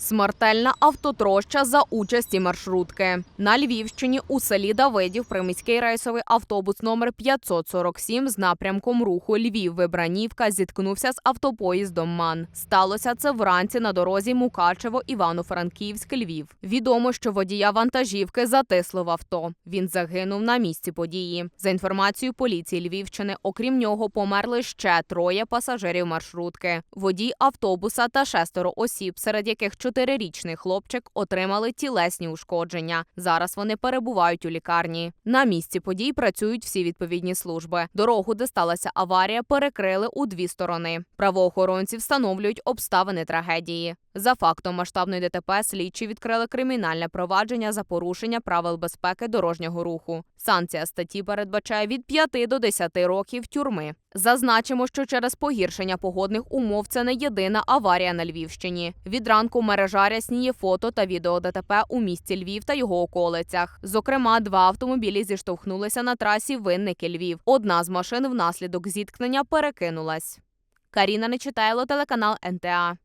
Смертельна автотроща за участі маршрутки. На Львівщині у селі Давидів приміський рейсовий автобус номер 547 з напрямком руху Львів-Вибранівка зіткнувся з автопоїздом МАН. Сталося це вранці на дорозі Мукачево Івано-Франківськ Львів. Відомо, що водія вантажівки затисло в авто. Він загинув на місці події. За інформацією поліції Львівщини, окрім нього, померли ще троє пасажирів маршрутки. Водій автобуса та шестеро осіб, серед яких чотирирічний хлопчик отримали тілесні ушкодження. Зараз вони перебувають у лікарні. На місці подій працюють всі відповідні служби. Дорогу, де сталася аварія, перекрили у дві сторони. Правоохоронці встановлюють обставини трагедії. За фактом масштабної ДТП слідчі відкрили кримінальне провадження за порушення правил безпеки дорожнього руху. Санкція статті передбачає від 5 до 10 років тюрми. Зазначимо, що через погіршення погодних умов це не єдина аварія на Львівщині. Від ранку мережа рясніє фото та відео ДТП у місті Львів та його околицях. Зокрема, два автомобілі зіштовхнулися на трасі Винники Львів. Одна з машин внаслідок зіткнення перекинулась. Каріна Нечитайло, телеканал НТА.